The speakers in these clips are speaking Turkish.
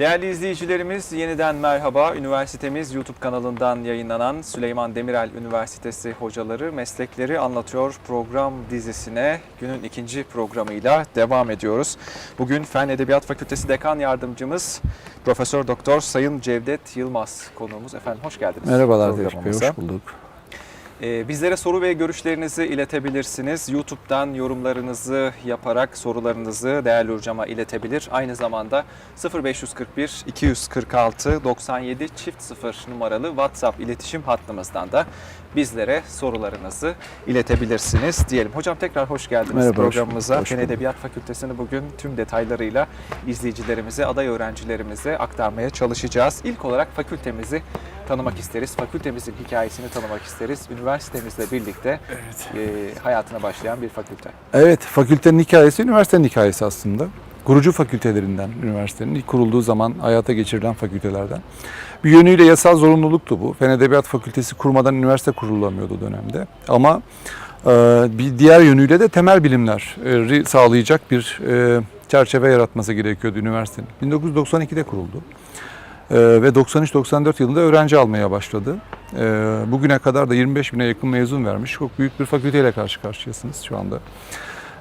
Değerli izleyicilerimiz yeniden merhaba. Üniversitemiz YouTube kanalından yayınlanan Süleyman Demirel Üniversitesi Hocaları Meslekleri Anlatıyor program dizisine günün ikinci programıyla devam ediyoruz. Bugün Fen Edebiyat Fakültesi Dekan Yardımcımız Profesör Doktor Sayın Cevdet Yılmaz konuğumuz. Efendim hoş geldiniz. Merhabalar hoş bulduk. Ee, Bizlere soru ve görüşlerinizi iletebilirsiniz. YouTube'dan yorumlarınızı yaparak sorularınızı değerli hocama iletebilir. Aynı zamanda 0541 246 97 çift 0 numaralı WhatsApp iletişim hattımızdan da bizlere sorularınızı iletebilirsiniz diyelim. Hocam tekrar hoş geldiniz Merhaba, programımıza. Fen. Edebiyat Fakültesini bugün tüm detaylarıyla izleyicilerimize, aday öğrencilerimize aktarmaya çalışacağız. İlk olarak fakültemizi tanımak isteriz. Fakültemizin hikayesini tanımak isteriz. Üniversitemizle birlikte e, hayatına başlayan bir fakülte. Evet, fakültenin hikayesi üniversitenin hikayesi aslında. Kurucu fakültelerinden üniversitenin ilk kurulduğu zaman hayata geçirilen fakültelerden. Bir yönüyle yasal zorunluluktu bu. Fen Edebiyat Fakültesi kurmadan üniversite kurulamıyordu dönemde. Ama e, bir diğer yönüyle de temel bilimleri sağlayacak bir e, çerçeve yaratması gerekiyordu üniversitenin. 1992'de kuruldu. Ee, ve 93-94 yılında öğrenci almaya başladı. Bugüne kadar da 25 bine yakın mezun vermiş. Çok büyük bir fakülteyle karşı karşıyasınız şu anda.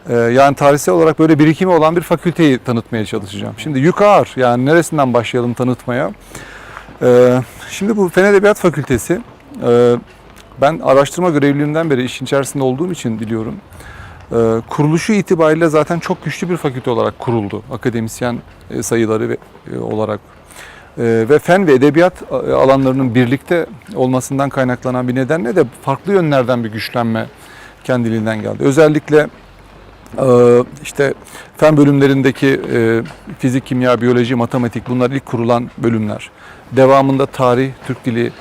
Ee, yani tarihsel olarak böyle birikimi olan bir fakülteyi tanıtmaya çalışacağım. Şimdi yük ağır. Yani neresinden başlayalım tanıtmaya? Ee, şimdi bu Fen Edebiyat Fakültesi, e, ben araştırma görevliliğinden beri işin içerisinde olduğum için biliyorum. Ee, kuruluşu itibariyle zaten çok güçlü bir fakülte olarak kuruldu. Akademisyen e, sayıları e, olarak ve fen ve edebiyat alanlarının birlikte olmasından kaynaklanan bir nedenle de farklı yönlerden bir güçlenme kendiliğinden geldi. Özellikle işte fen bölümlerindeki e, fizik, kimya, biyoloji, matematik bunlar ilk kurulan bölümler. Devamında tarih, Türk dili,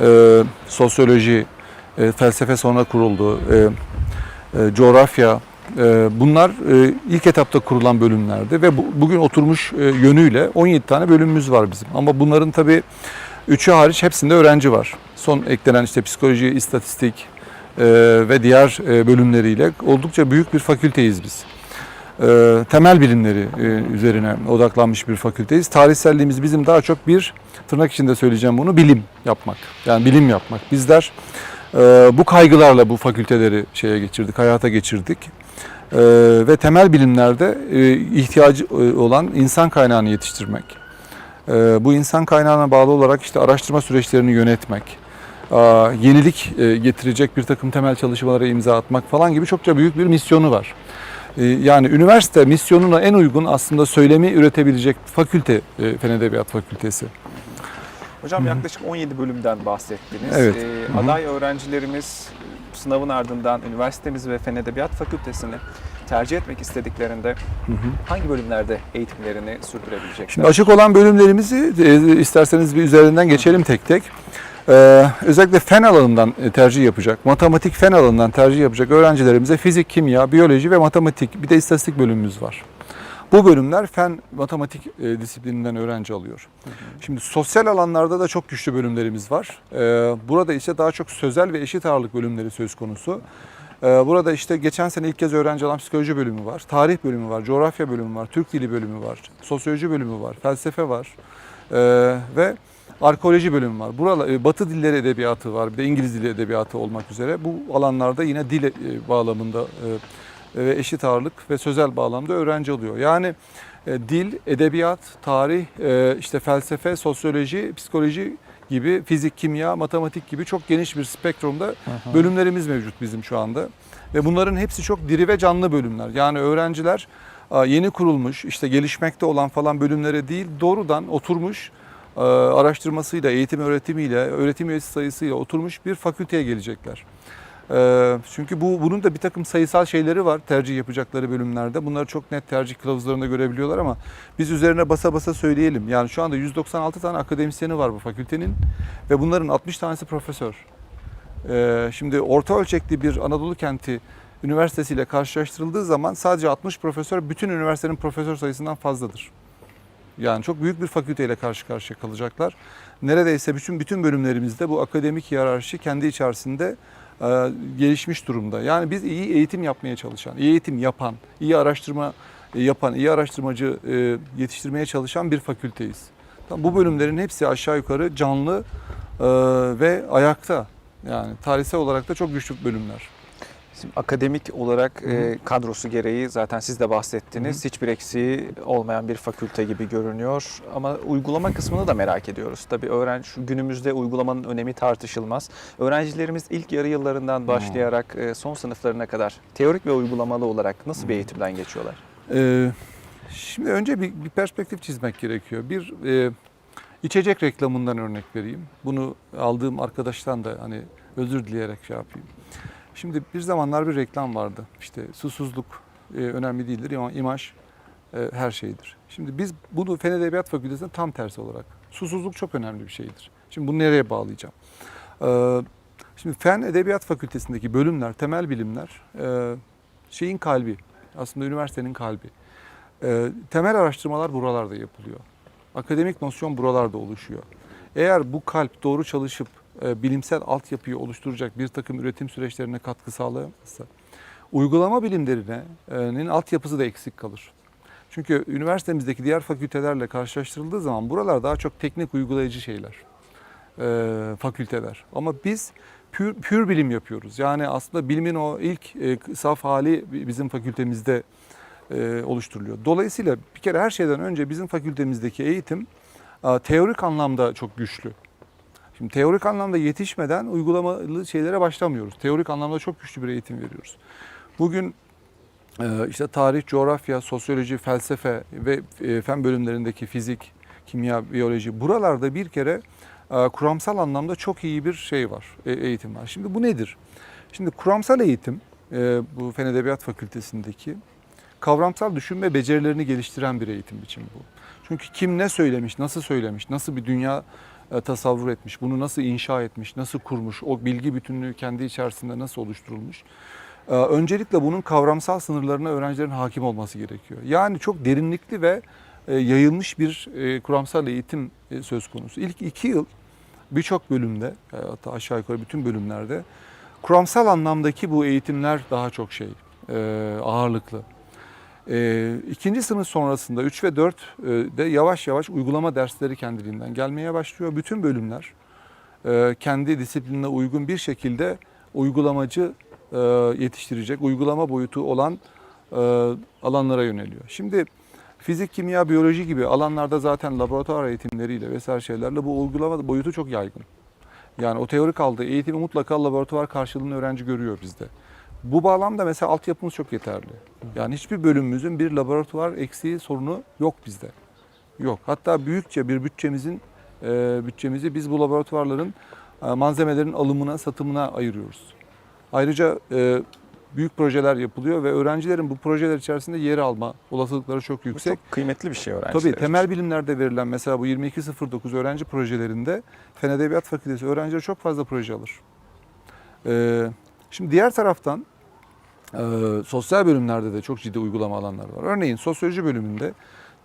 e, sosyoloji, e, felsefe sonra kuruldu. Coğrafya, bunlar ilk etapta kurulan bölümlerdi ve bu, bugün oturmuş yönüyle 17 tane bölümümüz var bizim. Ama bunların tabii üçü hariç hepsinde öğrenci var. Son eklenen işte psikoloji, istatistik ve diğer e, bölümleriyle oldukça büyük bir fakülteyiz biz. E, temel bilimleri e, üzerine odaklanmış bir fakülteyiz. Tarihselliğimiz bizim daha çok bir tırnak içinde söyleyeceğim bunu bilim yapmak. Yani bilim yapmak. Bizler e, bu kaygılarla bu fakülteleri şeye geçirdik, hayata geçirdik. Ee, ve temel bilimlerde ihtiyacı olan insan kaynağını yetiştirmek. Ee, bu insan kaynağına bağlı olarak işte araştırma süreçlerini yönetmek, yenilik e, getirecek bir takım temel çalışmalara imza atmak falan gibi çokça büyük bir misyonu var. Ee, yani üniversite misyonuna en uygun aslında söylemi üretebilecek fakülte e, Fen Edebiyat Fakültesi. Hocam yaklaşık 17 bölümden bahsettiniz. Evet. Ee, Hı hı. aday öğrencilerimiz e, sınavın ardından üniversitemiz ve Fen Edebiyat Fakültesini tercih etmek istediklerinde Hı hı. hangi bölümlerde eğitimlerini sürdürebilecekler? Şimdi açık olan bölümlerimizi e, isterseniz bir üzerinden geçelim tek tek. Ee, özellikle fen alanından e, tercih yapacak, matematik fen alanından tercih yapacak öğrencilerimize fizik, kimya, biyoloji ve matematik bir de istatistik bölümümüz var. Bu bölümler fen matematik e, disiplininden öğrenci alıyor. Şimdi sosyal alanlarda da çok güçlü bölümlerimiz var. Ee, burada ise daha çok sözel ve eşit ağırlık bölümleri söz konusu. Ee, burada işte geçen sene ilk kez öğrenci alan psikoloji bölümü var, tarih bölümü var, coğrafya bölümü var, Türk dili bölümü var, sosyoloji bölümü var, felsefe var ee, ve arkeoloji bölümü var. Buralar, e, Batı dilleri edebiyatı var, bir de İngiliz dili edebiyatı olmak üzere. Bu alanlarda yine dil e, bağlamında e, ve eşit ağırlık ve sözel bağlamda öğrenci alıyor. Yani dil, edebiyat, tarih, işte felsefe, sosyoloji, psikoloji gibi fizik, kimya, matematik gibi çok geniş bir spektrumda bölümlerimiz mevcut bizim şu anda. Ve bunların hepsi çok diri ve canlı bölümler. Yani öğrenciler yeni kurulmuş, işte gelişmekte olan falan bölümlere değil, doğrudan oturmuş araştırmasıyla, eğitim öğretimiyle, öğretim üyesi sayısıyla oturmuş bir fakülteye gelecekler. Ee, Çünkü bu bunun da bir takım sayısal şeyleri var tercih yapacakları bölümlerde. Bunları çok net tercih kılavuzlarında görebiliyorlar ama biz üzerine basa basa söyleyelim. Yani şu anda 196 tane akademisyeni var bu fakültenin ve bunların 60 tanesi profesör. Ee, Şimdi orta ölçekli bir Anadolu kenti üniversitesiyle karşılaştırıldığı zaman sadece 60 profesör bütün üniversitenin profesör sayısından fazladır. Yani çok büyük bir fakülteyle karşı karşıya kalacaklar. Neredeyse bütün bütün bölümlerimizde bu akademik hiyerarşi kendi içerisinde e, gelişmiş durumda. Yani biz iyi eğitim yapmaya çalışan, iyi eğitim yapan, iyi araştırma e, yapan, iyi araştırmacı e, yetiştirmeye çalışan bir fakülteyiz. Tamam, Bu bölümlerin hepsi aşağı yukarı canlı e, ve ayakta. Yani tarihsel olarak da çok güçlü bölümler. Şimdi akademik olarak e, kadrosu gereği zaten siz de bahsettiniz. Hiçbir eksiği olmayan bir fakülte gibi görünüyor. Ama uygulama kısmını da merak ediyoruz. Tabii öğrenci günümüzde uygulamanın önemi tartışılmaz. Öğrencilerimiz ilk yarı yıllarından başlayarak e, son sınıflarına kadar teorik ve uygulamalı olarak nasıl bir eğitimden geçiyorlar? Ee, şimdi önce bir, bir perspektif çizmek gerekiyor. Bir e, içecek reklamından örnek vereyim. Bunu aldığım arkadaştan da hani özür dileyerek şey yapayım. Şimdi bir zamanlar bir reklam vardı. İşte susuzluk e, önemli değildir ama imaj e, her şeydir. Şimdi biz bunu Fen Edebiyat Fakültesi'nde tam tersi olarak susuzluk çok önemli bir şeydir. Şimdi bunu nereye bağlayacağım? Ee, şimdi Fen Edebiyat Fakültesindeki bölümler, temel bilimler e, şeyin kalbi. Aslında üniversitenin kalbi. Ee, temel araştırmalar buralarda yapılıyor. Akademik nosyon buralarda oluşuyor. Eğer bu kalp doğru çalışıp e, bilimsel altyapıyı oluşturacak bir takım üretim süreçlerine katkı sağlayamazsa, uygulama bilimlerinin altyapısı da eksik kalır. Çünkü üniversitemizdeki diğer fakültelerle karşılaştırıldığı zaman buralar daha çok teknik uygulayıcı şeyler, e, fakülteler. Ama biz pür, pür bilim yapıyoruz. Yani aslında bilimin o ilk e, saf hali bizim fakültemizde e, oluşturuluyor. Dolayısıyla bir kere her şeyden önce bizim fakültemizdeki eğitim e, teorik anlamda çok güçlü. Şimdi teorik anlamda yetişmeden uygulamalı şeylere başlamıyoruz. Teorik anlamda çok güçlü bir eğitim veriyoruz. Bugün e, işte tarih, coğrafya, sosyoloji, felsefe ve e, fen bölümlerindeki fizik, kimya, biyoloji buralarda bir kere e, kuramsal anlamda çok iyi bir şey var, eğitim var. Şimdi bu nedir? Şimdi kuramsal eğitim bu Fen Edebiyat Fakültesindeki kavramsal düşünme becerilerini geliştiren bir eğitim biçimi bu. Çünkü kim ne söylemiş, nasıl söylemiş, nasıl bir dünya tasavvur etmiş, bunu nasıl inşa etmiş, nasıl kurmuş, o bilgi bütünlüğü kendi içerisinde nasıl oluşturulmuş. E, Öncelikle bunun kavramsal sınırlarına öğrencilerin hakim olması gerekiyor. Yani çok derinlikli ve e, yayılmış bir e, kuramsal eğitim e, söz konusu. İlk iki yıl birçok bölümde, e, hatta aşağı yukarı bütün bölümlerde kuramsal anlamdaki bu eğitimler daha çok şey, e, ağırlıklı. E, ikinci sınıf sonrasında 3 ve 4 e, de yavaş yavaş uygulama dersleri kendiliğinden gelmeye başlıyor. Bütün bölümler e, kendi disiplinine uygun bir şekilde uygulamacı e, yetiştirecek, uygulama boyutu olan e, alanlara yöneliyor. Şimdi fizik, kimya, biyoloji gibi alanlarda zaten laboratuvar eğitimleriyle vesaire şeylerle bu uygulama boyutu çok yaygın. Yani o teorik aldığı eğitimi mutlaka laboratuvar karşılığını öğrenci görüyor bizde. Bu bağlamda mesela altyapımız çok yeterli. Yani hiçbir bölümümüzün bir laboratuvar eksiği sorunu yok bizde. Yok. Hatta büyükçe bir bütçemizin e, bütçemizi biz bu laboratuvarların e, malzemelerin alımına, satımına ayırıyoruz. Ayrıca e, büyük projeler yapılıyor ve öğrencilerin bu projeler içerisinde yer alma olasılıkları çok Bu yüksek. çok kıymetli bir şey öğrenciler Tabii için. temel bilimlerde verilen mesela bu 2209 öğrenci projelerinde Fen Edebiyat Fakültesi öğrencileri çok fazla proje alır. Ee, şimdi diğer taraftan e, sosyal bölümlerde de çok ciddi uygulama alanları var. Örneğin sosyoloji bölümünde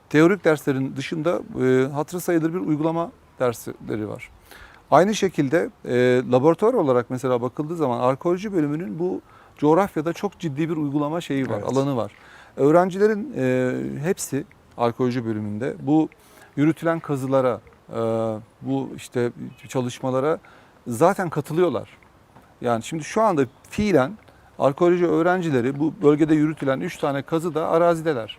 teorik derslerin dışında e, hatırı sayılır bir uygulama dersleri var. Aynı şekilde e, laboratuvar olarak mesela bakıldığı zaman arkeoloji bölümünün bu coğrafyada çok ciddi bir uygulama şeyi var, Evet. alanı var. Öğrencilerin e, hepsi arkeoloji bölümünde bu yürütülen kazılara, e, bu işte çalışmalara zaten katılıyorlar. Yani şimdi şu anda fiilen arkeoloji öğrencileri bu bölgede yürütülen 3 tane kazı da arazideler.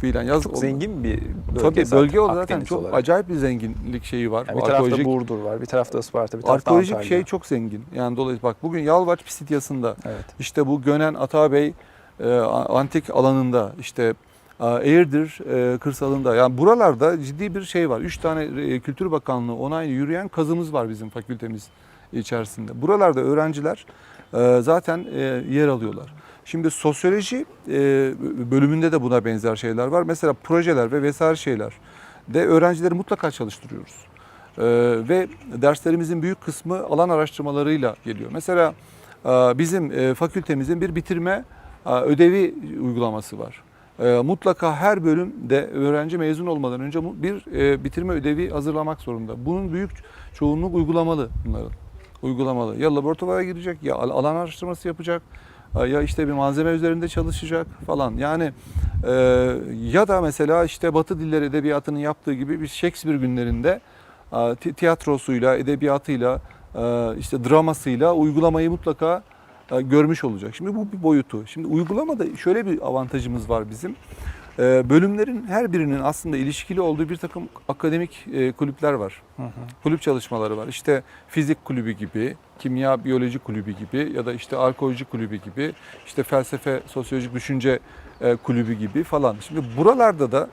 Fiilen yaz Çok zengin bir bölge Tabii zaten, bölge olarak zaten Akdeniz çok olarak. acayip bir zenginlik şeyi var. Yani bir tarafta arkeolojik- Burdur var, bir tarafta Isparta, bir tarafta Arkeolojik Antalya. şey çok zengin. Yani dolayısıyla bak bugün Yalvaç Pisidyası'nda Evet. işte bu Gönen Atabey e, antik alanında işte e, Eğirdir e, kırsalında yani buralarda ciddi bir şey var. Üç tane e, Kültür Bakanlığı onaylı yürüyen kazımız var bizim fakültemiz içerisinde. Buralarda öğrenciler e, zaten e, yer alıyorlar. Şimdi sosyoloji e, bölümünde de buna benzer şeyler var. Mesela projeler ve vesaire şeyler de öğrencileri mutlaka çalıştırıyoruz. Ve derslerimizin büyük kısmı alan araştırmalarıyla geliyor. Mesela bizim fakültemizin bir bitirme ödevi uygulaması var. Mutlaka her bölümde öğrenci mezun olmadan önce bir bitirme ödevi hazırlamak zorunda. Bunun büyük çoğunluk uygulamalı bunların. Uygulamalı. Ya laboratuvara girecek ya al- alan araştırması yapacak e, ya işte bir malzeme üzerinde çalışacak falan. Yani e, ya da mesela işte Batı dilleri edebiyatının yaptığı gibi bir Shakespeare günlerinde e, ti- tiyatrosuyla, edebiyatıyla, e, işte dramasıyla uygulamayı mutlaka e, görmüş olacak. Şimdi bu bir boyutu. Şimdi uygulamada şöyle bir avantajımız var bizim. E, Bölümlerin her birinin aslında ilişkili olduğu bir takım akademik e, kulüpler var. Kulüp çalışmaları var. İşte fizik kulübü gibi, kimya biyoloji kulübü gibi ya da işte arkeoloji kulübü gibi, işte felsefe, sosyolojik düşünce e, kulübü gibi falan. Şimdi buralarda da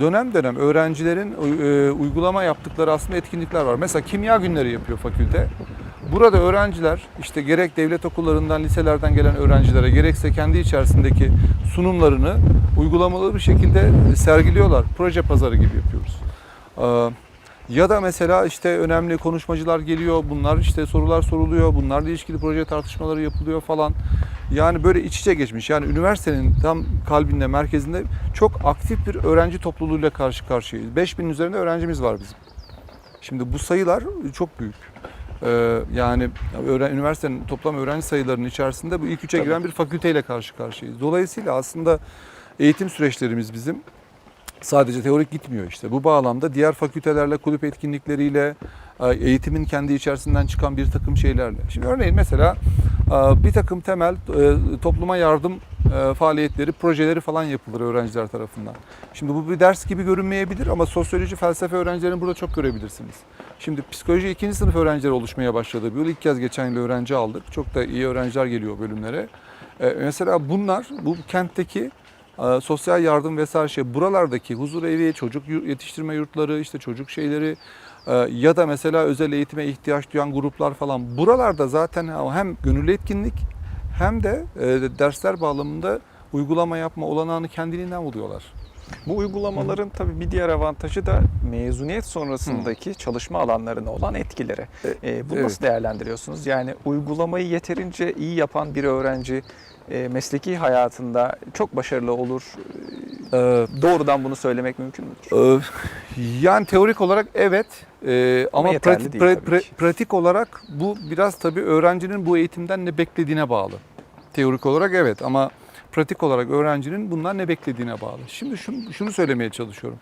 dönem dönem öğrencilerin e, uygulama yaptıkları aslında etkinlikler var. Mesela kimya günleri yapıyor fakülte. Burada öğrenciler işte gerek devlet okullarından, liselerden gelen öğrencilere gerekse kendi içerisindeki sunumlarını uygulamalı bir şekilde sergiliyorlar. Proje pazarı gibi yapıyoruz. Ee, Ya da mesela işte önemli konuşmacılar geliyor, bunlar işte sorular soruluyor, bunlarla ilişkili proje tartışmaları yapılıyor falan. Yani böyle iç içe geçmiş. Yani üniversitenin tam kalbinde, merkezinde çok aktif bir öğrenci topluluğuyla karşı karşıyayız. 5000'in üzerinde öğrencimiz var bizim. Şimdi bu sayılar çok büyük. Ee, yani öğren, üniversitenin toplam öğrenci sayılarının içerisinde bu ilk üçe Tabii. giren bir fakülteyle karşı karşıyayız. Dolayısıyla aslında eğitim süreçlerimiz bizim sadece teorik gitmiyor işte. Bu bağlamda diğer fakültelerle, kulüp etkinlikleriyle, e, eğitimin kendi içerisinden çıkan bir takım şeylerle. Şimdi örneğin mesela e, bir takım temel e, topluma yardım faaliyetleri, projeleri falan yapılır öğrenciler tarafından. Şimdi bu bir ders gibi görünmeyebilir ama sosyoloji, felsefe öğrencilerini burada çok görebilirsiniz. Şimdi psikoloji ikinci sınıf öğrencileri oluşmaya başladı. Bu yıl ilk kez geçen yıl öğrenci aldık. Çok da iyi öğrenciler geliyor bölümlere. Mesela bunlar bu kentteki sosyal yardım vesaire şey buralardaki huzur evi, çocuk yetiştirme yurtları, işte çocuk şeyleri e, ya da mesela özel eğitime ihtiyaç duyan gruplar falan buralarda zaten hem gönüllü etkinlik hem de e, dersler bağlamında uygulama yapma olanağını kendiliğinden buluyorlar. Bu uygulamaların tabii bir diğer avantajı da mezuniyet sonrasındaki çalışma alanlarına olan etkileri. Ee, bunu evet. nasıl değerlendiriyorsunuz? Yani uygulamayı yeterince iyi yapan bir öğrenci e, mesleki hayatında çok başarılı olur. Ee, Doğrudan bunu söylemek mümkün müdür? Ee, Yani teorik olarak evet Ee, ama, yeterli pratik, pra- pra- pratik olarak bu biraz tabii öğrencinin bu eğitimden ne beklediğine bağlı. Teorik olarak evet ama pratik olarak öğrencinin bundan ne beklediğine bağlı. Şimdi şunu, şunu söylemeye çalışıyorum.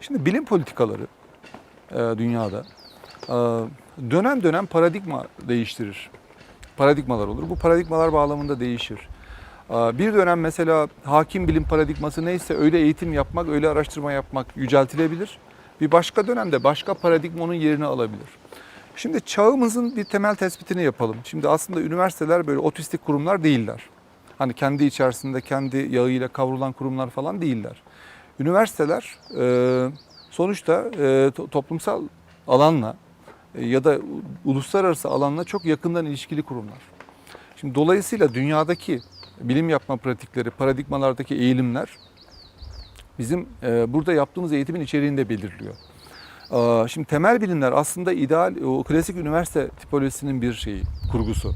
Şimdi bilim politikaları e, dünyada e, dönem dönem paradigma değiştirir. Paradigmalar olur. Bu paradigmalar bağlamında değişir. Bir dönem mesela hakim bilim paradigması neyse öyle eğitim yapmak, öyle araştırma yapmak yüceltilebilir. Bir başka dönemde başka paradigma onun yerini alabilir. Şimdi çağımızın bir temel tespitini yapalım. Şimdi aslında üniversiteler böyle otistik kurumlar değiller. Hani kendi içerisinde kendi yağıyla kavrulan kurumlar falan değiller. Üniversiteler e, sonuçta e, to- toplumsal alanla e, ya da uluslararası alanla çok yakından ilişkili kurumlar. Şimdi dolayısıyla dünyadaki bilim yapma pratikleri, paradigmalardaki eğilimler bizim e, burada yaptığımız eğitimin içeriğinde belirliyor. Aa, Şimdi temel bilimler aslında ideal o klasik üniversite tipolojisinin bir şeyi, kurgusu.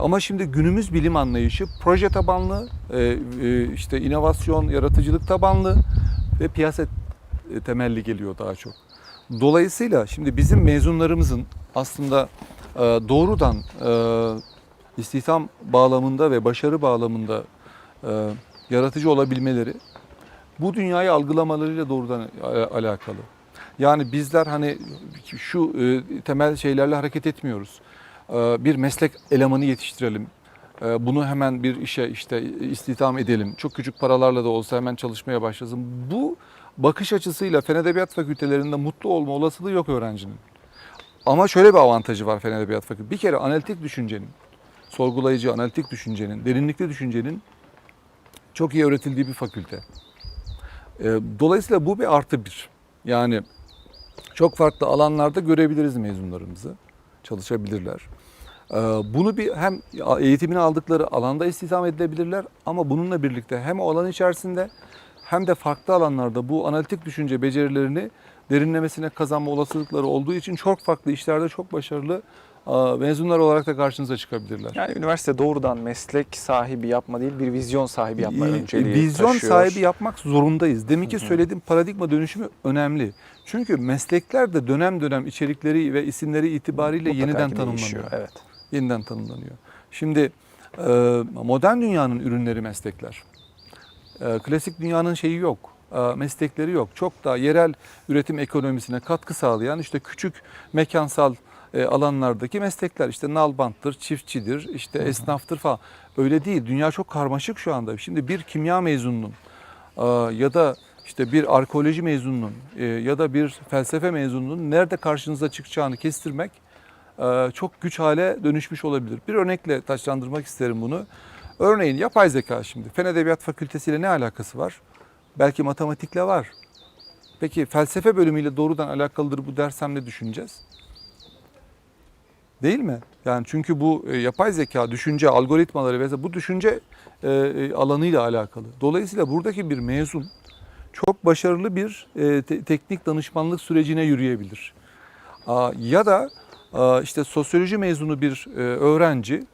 Ama şimdi günümüz bilim anlayışı proje tabanlı, e, e, işte inovasyon, yaratıcılık tabanlı ve piyasa e, temelli geliyor daha çok. Dolayısıyla şimdi bizim mezunlarımızın aslında e, doğrudan e, istihdam bağlamında ve başarı bağlamında e, yaratıcı olabilmeleri bu dünyayı algılamalarıyla doğrudan a- alakalı. Yani bizler hani şu e, temel şeylerle hareket etmiyoruz. E, bir meslek elemanı yetiştirelim. E, bunu hemen bir işe işte istihdam edelim. Çok küçük paralarla da olsa hemen çalışmaya başlasın. Bu bakış açısıyla Fen Edebiyat Fakültelerinde mutlu olma olasılığı yok öğrencinin. Ama şöyle bir avantajı var Fen Edebiyat Fakültesi. Bir kere analitik düşüncenin, sorgulayıcı, analitik düşüncenin, derinlikli düşüncenin çok iyi öğretildiği bir fakülte. E, Dolayısıyla bu bir artı bir. Yani çok farklı alanlarda görebiliriz mezunlarımızı. Çalışabilirler. E, Bunu bir hem eğitimini aldıkları alanda istihdam edilebilirler ama bununla birlikte hem o alan içerisinde hem de farklı alanlarda bu analitik düşünce becerilerini derinlemesine kazanma olasılıkları olduğu için çok farklı işlerde çok başarılı e, mezunlar olarak da karşınıza çıkabilirler. Yani üniversite doğrudan meslek sahibi yapma değil, bir vizyon sahibi yapma İyi, önceliği Vizyon taşıyor. sahibi yapmak zorundayız. Deminki söylediğim paradigma dönüşümü önemli. Çünkü meslekler de dönem dönem içerikleri ve isimleri itibariyle Mutlaka yeniden ki tanımlanıyor. değişiyor, Evet. Yeniden tanımlanıyor. Şimdi Ee, modern dünyanın ürünleri meslekler. Ee, klasik dünyanın şeyi yok, meslekleri yok. Çok daha yerel üretim ekonomisine katkı sağlayan işte küçük mekansal e, alanlardaki meslekler işte nalbanttır, çiftçidir, işte esnaftır falan. Öyle değil. Dünya çok karmaşık şu anda. Şimdi bir kimya mezununun e, ya da işte bir arkeoloji mezununun e, ya da bir felsefe mezununun nerede karşınıza çıkacağını kestirmek e, çok güç hale dönüşmüş olabilir. Bir örnekle taçlandırmak isterim bunu. Örneğin yapay zeka şimdi. Fen Edebiyat Fakültesi ile ne alakası var? Belki matematikle var. Peki felsefe bölümüyle doğrudan alakalıdır bu dersem ne düşüneceğiz? Değil mi? Yani çünkü bu e, yapay zeka, düşünce, algoritmaları vesaire bu düşünce e, e, alanıyla alakalı. Dolayısıyla buradaki bir mezun çok başarılı bir te- teknik danışmanlık sürecine yürüyebilir. Ya da işte sosyoloji mezunu bir öğrenci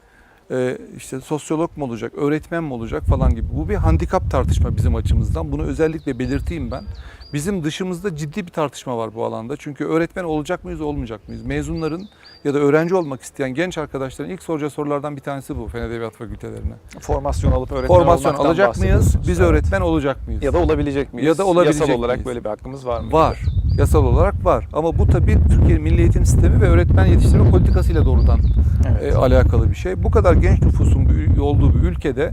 e, işte sosyolog mu olacak, öğretmen mi olacak falan gibi. Bu bir handikap tartışma bizim açımızdan. Bunu özellikle belirteyim ben. Bizim dışımızda ciddi bir tartışma var bu alanda. Çünkü öğretmen olacak mıyız, olmayacak mıyız? Mezunların ya da öğrenci olmak isteyen genç arkadaşların ilk soracağı sorulardan bir tanesi bu Fen Edebiyat Fakültelerine. Formasyon alıp öğretmen Formasyon alacak mıyız? Biz Evet. öğretmen olacak mıyız? Ya da olabilecek miyiz? Ya da olabilecek Yasal olarak miyiz? böyle bir hakkımız var mı? Var. Yasal olarak var. Ama bu tabii Türkiye Milli Eğitim Sistemi ve öğretmen yetiştirme politikasıyla doğrudan Evet. e, alakalı bir şey. Bu kadar genç nüfusun olduğu bir ülkede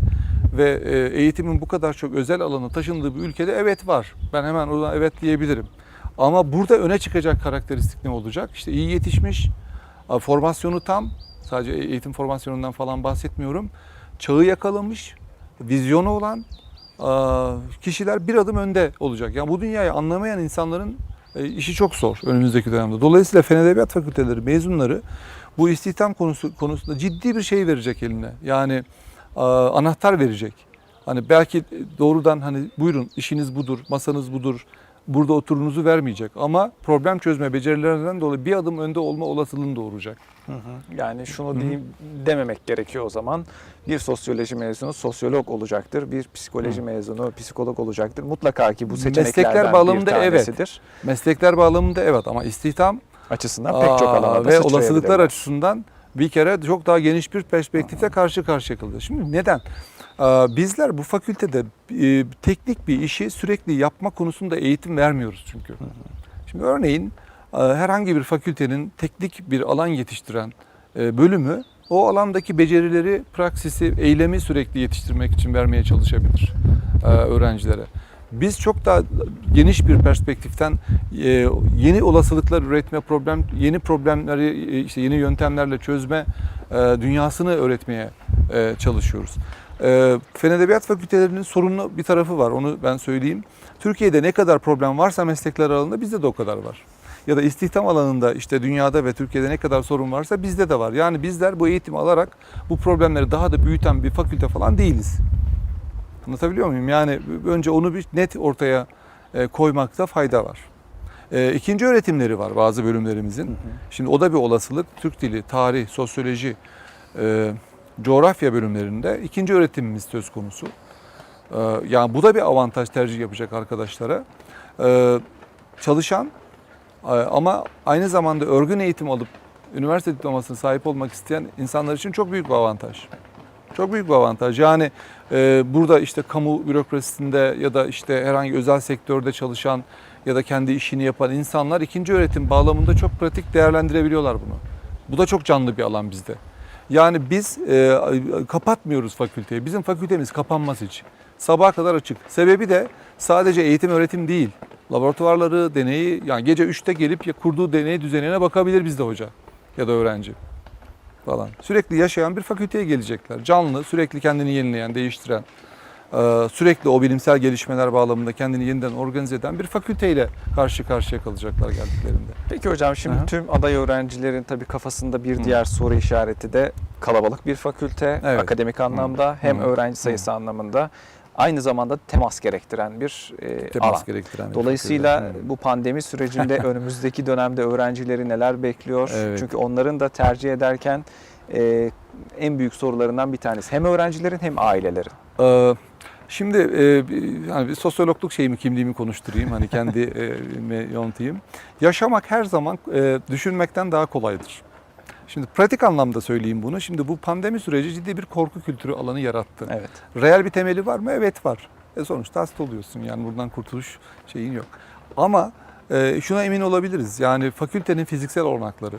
ve e, eğitimin bu kadar çok özel alana taşındığı bir ülkede evet var. Ben hemen oradan evet diyebilirim. Ama burada öne çıkacak karakteristik ne olacak? İşte iyi yetişmiş, formasyonu tam, sadece e, eğitim formasyonundan falan bahsetmiyorum. Çağı yakalamış, vizyonu olan kişiler bir adım önde olacak. Yani bu dünyayı anlamayan insanların e, işi çok zor önümüzdeki dönemde. Dolayısıyla Fen Edebiyat Fakülteleri mezunları bu istihdam konusu konusunda ciddi bir şey verecek eline. Yani anahtar verecek. Hani belki doğrudan hani buyurun işiniz budur, masanız budur, burada oturunuzu vermeyecek. Ama problem çözme becerilerinden dolayı bir adım önde olma olasılığını doğuracak. Hı hı. Yani şunu hı. diyeyim dememek gerekiyor o zaman. Bir sosyoloji mezunu sosyolog olacaktır. Bir psikoloji Hı. mezunu psikolog olacaktır. Mutlaka ki bu Meslekler seçeneklerden bağlamında bir evet. tanesidir. Meslekler bağlamında evet ama istihdam Açısından pek çok alanda ve olasılıklar açısından bir kere çok daha geniş bir perspektifte karşı karşıya kalacağız. Şimdi neden? Bizler bu fakültede e, teknik bir işi sürekli yapma konusunda eğitim vermiyoruz çünkü. Şimdi örneğin herhangi bir fakültenin teknik bir alan yetiştiren e, bölümü o alandaki becerileri, praksisi, eylemi sürekli yetiştirmek için vermeye çalışabilir öğrencilere. Biz çok daha geniş bir perspektiften e, yeni olasılıklar üretme, problem yeni problemleri e, işte yeni yöntemlerle çözme e, dünyasını öğretmeye çalışıyoruz. Fen Edebiyat Fakültelerinin sorunlu bir tarafı var. Onu ben söyleyeyim. Türkiye'de ne kadar problem varsa meslekler alanında bizde de o kadar var. Ya da istihdam alanında işte dünyada ve Türkiye'de ne kadar sorun varsa bizde de var. Yani bizler bu eğitimi alarak bu problemleri daha da büyüten bir fakülte falan değiliz. Anlatabiliyor muyum? Yani önce onu bir net ortaya e, koymakta fayda var. E, İkinci öğretimleri var bazı bölümlerimizin. Hı hı. Şimdi o da bir olasılık. Türk dili, tarih, sosyoloji, e, coğrafya bölümlerinde ikinci öğretimimiz söz konusu. E, yani bu da bir avantaj tercih yapacak arkadaşlara. E, çalışan e, ama aynı zamanda örgün eğitim alıp üniversite diplomasına sahip olmak isteyen insanlar için çok büyük bir avantaj. Çok büyük bir avantaj. Yani burada işte kamu bürokrasisinde ya da işte herhangi özel sektörde çalışan ya da kendi işini yapan insanlar ikinci öğretim bağlamında çok pratik değerlendirebiliyorlar bunu. Bu da çok canlı bir alan bizde. Yani biz e, kapatmıyoruz fakülteyi. Bizim fakültemiz kapanmaz hiç. Sabaha kadar açık. Sebebi de sadece eğitim öğretim değil. Laboratuvarları, deneyi yani gece 3'te gelip kurduğu deney düzenine bakabilir bizde hoca ya da öğrenci falan. Sürekli yaşayan bir fakülteye gelecekler. Canlı, sürekli kendini yenileyen, değiştiren, e, sürekli o bilimsel gelişmeler bağlamında kendini yeniden organize eden bir fakülteyle karşı karşıya kalacaklar geldiklerinde. Peki hocam şimdi Aha. tüm aday öğrencilerin tabii kafasında bir Hı. diğer soru işareti de kalabalık bir fakülte. Evet. Akademik anlamda hem Hı. öğrenci sayısı anlamında aynı zamanda temas gerektiren bir e, Temas alan. gerektiren bir Dolayısıyla. Hı. bu pandemi sürecinde önümüzdeki dönemde öğrencileri neler bekliyor? Evet. Çünkü onların da tercih ederken e, en büyük sorularından bir tanesi hem öğrencilerin hem ailelerin. Ee, Şimdi e, yani bir sosyologluk şeyimi kimliğimi konuşturayım hani kendi e, yontayım. Yaşamak her zaman e, düşünmekten daha kolaydır. Şimdi pratik anlamda söyleyeyim bunu. Şimdi bu pandemi süreci ciddi bir korku kültürü alanı yarattı. Evet. Reel bir temeli var mı? Evet var. E sonuçta hasta oluyorsun yani buradan kurtuluş şeyin yok. Ama e, şuna emin olabiliriz. Yani fakültenin fiziksel olanakları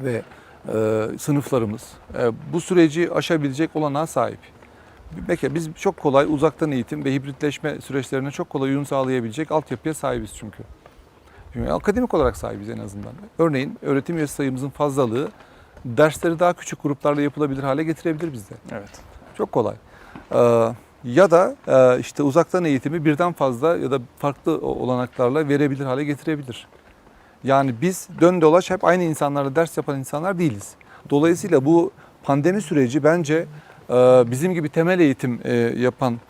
ve e, sınıflarımız e, bu süreci aşabilecek olanağa sahip. Belki biz çok kolay uzaktan eğitim ve hibritleşme süreçlerine çok kolay uyum sağlayabilecek altyapıya sahibiz çünkü. Akademik olarak sahibiz en azından. Örneğin öğretim üyesi sayımızın fazlalığı dersleri daha küçük gruplarla yapılabilir hale getirebilir bizde. Evet. Çok kolay. Ee, ya da e, işte uzaktan eğitimi birden fazla ya da farklı olanaklarla verebilir hale getirebilir. Yani biz dön dolaş hep aynı insanlarla ders yapan insanlar değiliz. Dolayısıyla bu pandemi süreci bence e, bizim gibi temel eğitim e, yapan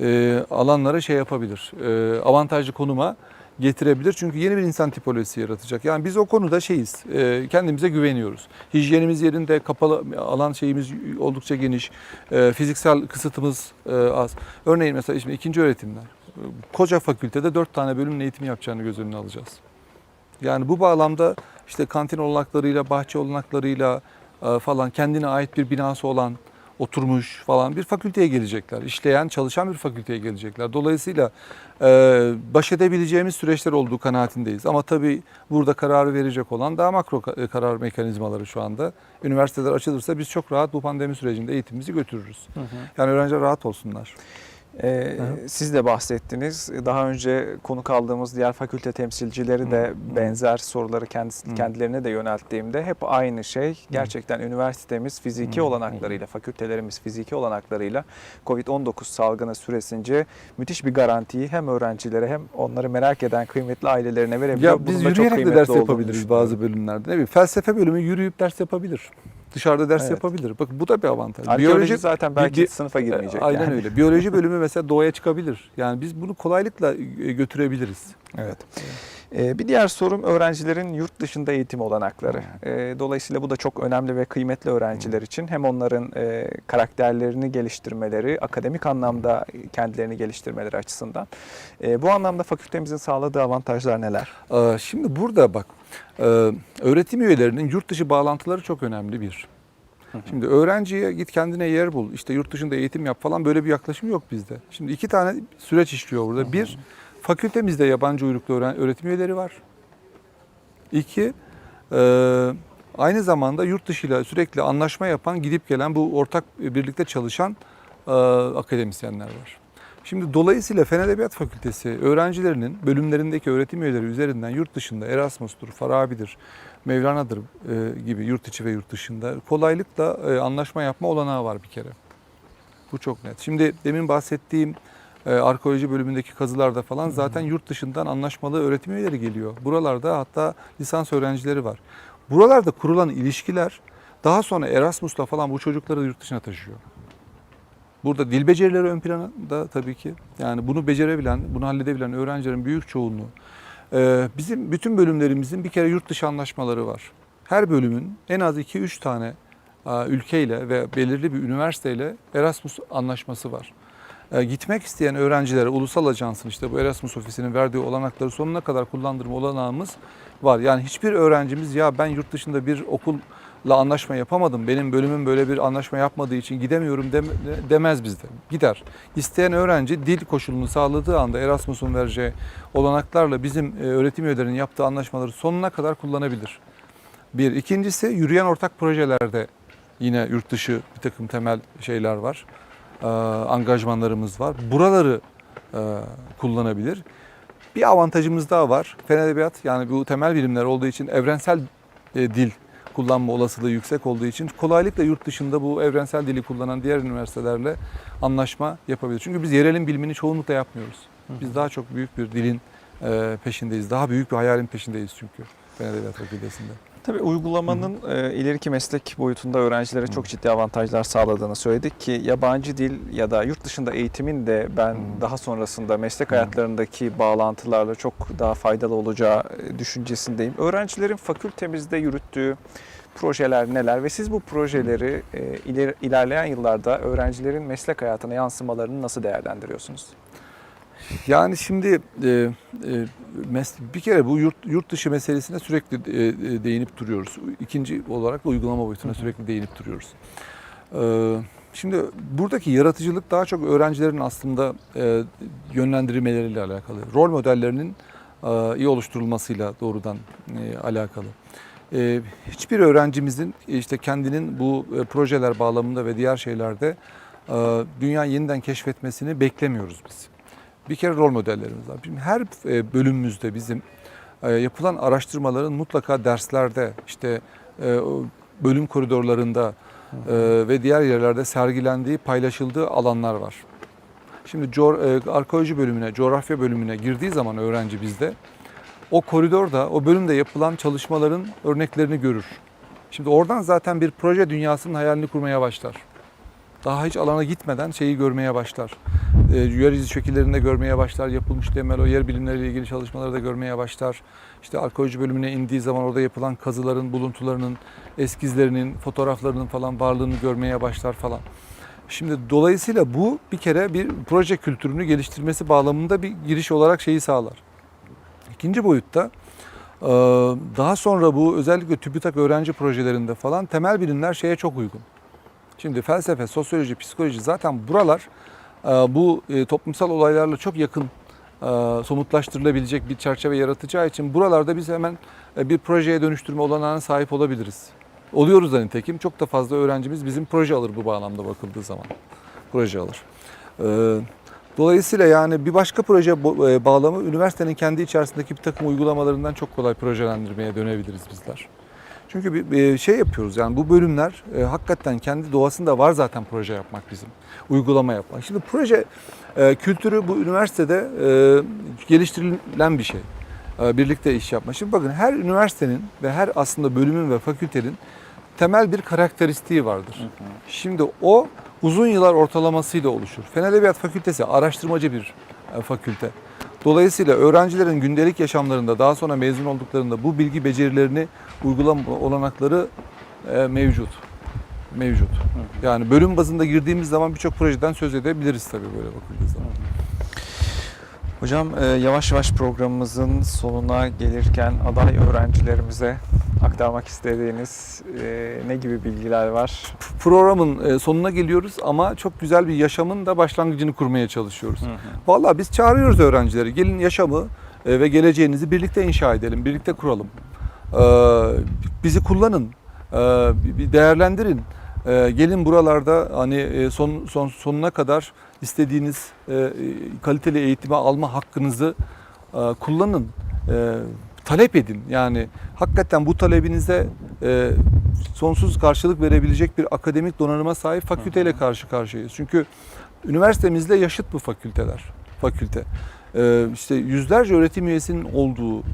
e, alanlara şey yapabilir. E, avantajlı konuma getirebilir. Çünkü yeni bir insan tipolojisi yaratacak. Yani biz o konuda şeyiz. e, kendimize güveniyoruz. Hijyenimiz yerinde, kapalı alan şeyimiz oldukça geniş. e, fiziksel kısıtımız e, az. Örneğin mesela şimdi ikinci öğretimler. Koca fakültede dört tane bölümün eğitim yapacağını göz önüne alacağız. Yani bu bağlamda işte kantin olanaklarıyla, bahçe olanaklarıyla falan kendine ait bir binası olan, oturmuş falan bir fakülteye gelecekler. İşleyen, çalışan bir fakülteye gelecekler. Dolayısıyla e, baş edebileceğimiz süreçler olduğu kanaatindeyiz. Ama tabii burada kararı verecek olan daha makro e, karar mekanizmaları şu anda. Üniversiteler açılırsa biz çok rahat bu pandemi sürecinde eğitimimizi götürürüz. Yani öğrenciler rahat olsunlar. Ee, siz de bahsettiniz. Daha önce konuk aldığımız diğer fakülte temsilcileri de benzer soruları kendisi, Hı. kendilerine de yönelttiğimde hep aynı şey. Gerçekten üniversitemiz fiziki Hı. olanaklarıyla, fakültelerimiz fiziki olanaklarıyla Covid-19 salgını süresince müthiş bir garantiyi hem öğrencilere hem onları merak eden kıymetli ailelerine verebiliyor. Ya biz Bunun çok yürüyerek de ders yapabiliriz bazı bölümlerde. Ne bileyim, felsefe bölümü yürüyüp ders yapabilir. Dışarıda ders Evet. yapabilir. Bakın bu da bir avantaj. Arkeoloji zaten belki bir- sınıfa girmeyecek. Aynen yani. öyle. Biyoloji bölümü mesela doğaya çıkabilir. Yani biz bunu kolaylıkla e, götürebiliriz. Evet. Ee, bir diğer sorum öğrencilerin yurt dışında eğitim olanakları. Ee, dolayısıyla bu da çok önemli ve kıymetli öğrenciler için. Hem onların e, karakterlerini geliştirmeleri, akademik anlamda kendilerini geliştirmeleri açısından. E, bu anlamda fakültemizin sağladığı avantajlar neler? Ee, Şimdi burada bak e, öğretim üyelerinin yurt dışı bağlantıları çok önemli bir. Şimdi öğrenciye git kendine yer bul, işte yurt dışında eğitim yap falan böyle bir yaklaşım yok bizde. Şimdi iki tane süreç işliyor burada. Bir, fakültemizde yabancı uyruklu öğretim üyeleri var. İki, e, aynı zamanda yurt dışıyla sürekli anlaşma yapan, gidip gelen bu ortak birlikte çalışan e, akademisyenler var. Şimdi dolayısıyla Fen Edebiyat Fakültesi öğrencilerinin bölümlerindeki öğretim üyeleri üzerinden yurt dışında Erasmus'tur, Farabi'dir, Mevlana'dır e, gibi yurt içi ve yurt dışında kolaylıkla e, anlaşma yapma olanağı var bir kere. Bu çok net. Şimdi demin bahsettiğim e, arkeoloji bölümündeki kazılarda falan zaten yurt dışından anlaşmalı öğretim üyeleri geliyor. Buralarda hatta lisans öğrencileri var. Buralarda kurulan ilişkiler daha sonra Erasmus'la falan bu çocukları yurt dışına taşıyor. Burada dil becerileri ön planda tabii ki. Yani bunu becerebilen, bunu halledebilen öğrencilerin büyük çoğunluğu. Ee, bizim bütün bölümlerimizin bir kere yurt dışı anlaşmaları var. Her bölümün en az 2-3 tane ülkeyle ve belirli bir üniversiteyle Erasmus anlaşması var. Ee, gitmek isteyen öğrencilere ulusal ajansın işte bu Erasmus ofisinin verdiği olanakları sonuna kadar kullandırma olanağımız var. Yani hiçbir öğrencimiz ya ben yurt dışında bir okulla anlaşma yapamadım. Benim bölümüm böyle bir anlaşma yapmadığı için gidemiyorum dem- demez bizde. Gider. İsteyen öğrenci dil koşulunu sağladığı anda Erasmus'un vereceği olanaklarla bizim e, öğretim üyelerinin yaptığı anlaşmaları sonuna kadar kullanabilir. Bir. İkincisi yürüyen ortak projelerde yine yurt dışı bir takım temel şeyler var. Ee, angajmanlarımız var. Buraları e, kullanabilir. Bir avantajımız daha var. Fen Edebiyat yani bu temel bilimler olduğu için evrensel e, dil kullanma olasılığı yüksek olduğu için kolaylıkla yurt dışında bu evrensel dili kullanan diğer üniversitelerle anlaşma yapabilir. Çünkü biz yerelin bilimini çoğunlukla yapmıyoruz. Biz daha çok büyük bir dilin e, peşindeyiz. Daha büyük bir hayalin peşindeyiz çünkü Fen Edebiyat Fakültesi'nde. Tabii uygulamanın e, ileriki meslek boyutunda öğrencilere çok ciddi avantajlar sağladığını söyledik ki yabancı dil ya da yurt dışında eğitimin de ben daha sonrasında meslek hayatlarındaki bağlantılarla çok daha faydalı olacağı düşüncesindeyim. Öğrencilerin fakültemizde yürüttüğü projeler neler ve siz bu projeleri e, iler- ilerleyen yıllarda öğrencilerin meslek hayatına yansımalarını nasıl değerlendiriyorsunuz? Yani şimdi e, e, mes- bir kere bu yurt, yurt dışı meselesine sürekli e, e, değinip duruyoruz. İkinci olarak da uygulama boyutuna sürekli değinip duruyoruz. E, şimdi buradaki yaratıcılık daha çok öğrencilerin aslında e, yönlendirmeleriyle alakalı. Rol modellerinin e, iyi oluşturulmasıyla doğrudan e, alakalı. E, hiçbir öğrencimizin işte kendinin bu e, projeler bağlamında ve diğer şeylerde e, dünya yeniden keşfetmesini beklemiyoruz biz. Bir kere rol modellerimiz var. Şimdi her e, bölümümüzde bizim e, yapılan araştırmaların mutlaka derslerde işte e, bölüm koridorlarında ve diğer yerlerde sergilendiği, paylaşıldığı alanlar var. Şimdi arkeoloji bölümüne, coğrafya bölümüne girdiği zaman öğrenci bizde o koridorda, o bölümde yapılan çalışmaların örneklerini görür. Şimdi oradan zaten bir proje dünyasının hayalini kurmaya başlar. Daha hiç alana gitmeden şeyi görmeye başlar. E, yer izi şekillerinde görmeye başlar. Yapılmış temel o yer bilimleriyle ilgili çalışmaları da görmeye başlar. İşte arkeoloji bölümüne indiği zaman orada yapılan kazıların, buluntularının, eskizlerinin, fotoğraflarının falan varlığını görmeye başlar falan. Şimdi dolayısıyla bu bir kere bir proje kültürünü geliştirmesi bağlamında bir giriş olarak şeyi sağlar. İkinci boyutta e, daha sonra bu özellikle TÜBİTAK öğrenci projelerinde falan temel bilimler şeye çok uygun. Şimdi felsefe, sosyoloji, psikoloji zaten buralar bu e, toplumsal olaylarla çok yakın e, somutlaştırılabilecek bir çerçeve yaratacağı için buralarda biz hemen e, bir projeye dönüştürme olanağına sahip olabiliriz. Oluyoruz da nitekim. Çok da fazla öğrencimiz bizim proje alır bu bağlamda bakıldığı zaman. Proje alır. E, Dolayısıyla yani bir başka proje bağlamı üniversitenin kendi içerisindeki bir takım uygulamalarından çok kolay projelendirmeye dönebiliriz bizler. Çünkü bir şey yapıyoruz yani bu bölümler e, hakikaten kendi doğasında var zaten proje yapmak bizim. Uygulama yapmak. Şimdi proje e, kültürü bu üniversitede e, geliştirilen bir şey. E, birlikte iş yapma. Şimdi bakın her üniversitenin ve her aslında bölümün ve fakültenin temel bir karakteristiği vardır. Şimdi o uzun yıllar ortalamasıyla oluşur. Fen Edebiyat Fakültesi araştırmacı bir e, fakülte. Dolayısıyla öğrencilerin gündelik yaşamlarında daha sonra mezun olduklarında bu bilgi becerilerini uygulama olanakları e, mevcut. Mevcut. Yani bölüm bazında girdiğimiz zaman birçok projeden söz edebiliriz tabii böyle bakıldığı zaman. Hocam e, yavaş yavaş programımızın sonuna gelirken aday öğrencilerimize aktarmak istediğiniz e, ne gibi bilgiler var? Programın e, sonuna geliyoruz ama çok güzel bir yaşamın da başlangıcını kurmaya çalışıyoruz. Vallahi biz çağırıyoruz öğrencileri. Gelin yaşamı e, ve geleceğinizi birlikte inşa edelim, birlikte kuralım. Ee, bizi kullanın, ee, değerlendirin. Ee, gelin buralarda hani e, son, son sonuna kadar istediğiniz e, e, kaliteli eğitimi alma hakkınızı kullanın. Talep edin. Yani hakikaten bu talebinize sonsuz karşılık verebilecek bir akademik donanıma sahip fakülteyle karşı karşıyayız. Çünkü üniversitemizle yaşıt bu fakülteler. Fakülte. Ee, işte yüzlerce öğretim üyesinin olduğu, e,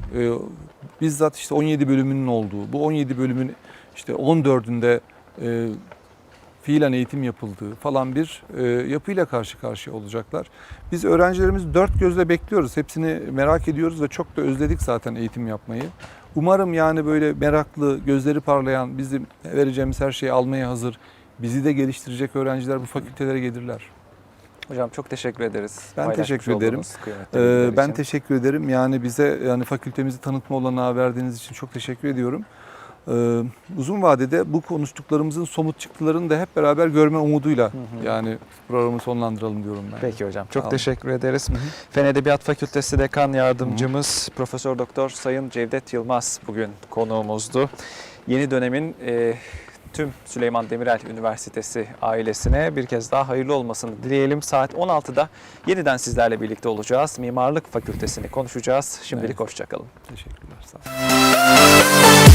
bizzat işte 17 bölümünün olduğu, bu 17 bölümün işte 14'ünde e, fiilen eğitim yapıldığı falan bir e, yapıyla karşı karşıya olacaklar. Biz öğrencilerimizi dört gözle bekliyoruz. Hepsini merak ediyoruz ve çok da özledik zaten eğitim yapmayı. Umarım yani böyle meraklı, gözleri parlayan, bizim vereceğimiz her şeyi almaya hazır, bizi de geliştirecek öğrenciler bu fakültelere gelirler. Hocam çok teşekkür ederiz. Ben Paylaşmış teşekkür ederim. Ee, ben için. teşekkür ederim. Yani bize yani fakültemizi tanıtma olanağı verdiğiniz için çok teşekkür ediyorum. Ee, uzun vadede bu konuştuklarımızın somut çıktılarını da hep beraber görme umuduyla hı. yani programı sonlandıralım diyorum ben. Peki hocam. Çok teşekkür ederiz. Hı hı. Fen Edebiyat Fakültesi Dekan Yardımcımız Profesör Doktor Sayın Cevdet Yılmaz bugün konuğumuzdu. Yeni dönemin e, tüm Süleyman Demirel Üniversitesi ailesine bir kez daha hayırlı olmasını dileyelim. Saat 16'da yeniden sizlerle birlikte olacağız. Mimarlık Fakültesini konuşacağız. Şimdilik Evet. hoşçakalın. Teşekkürler. Sağ olun.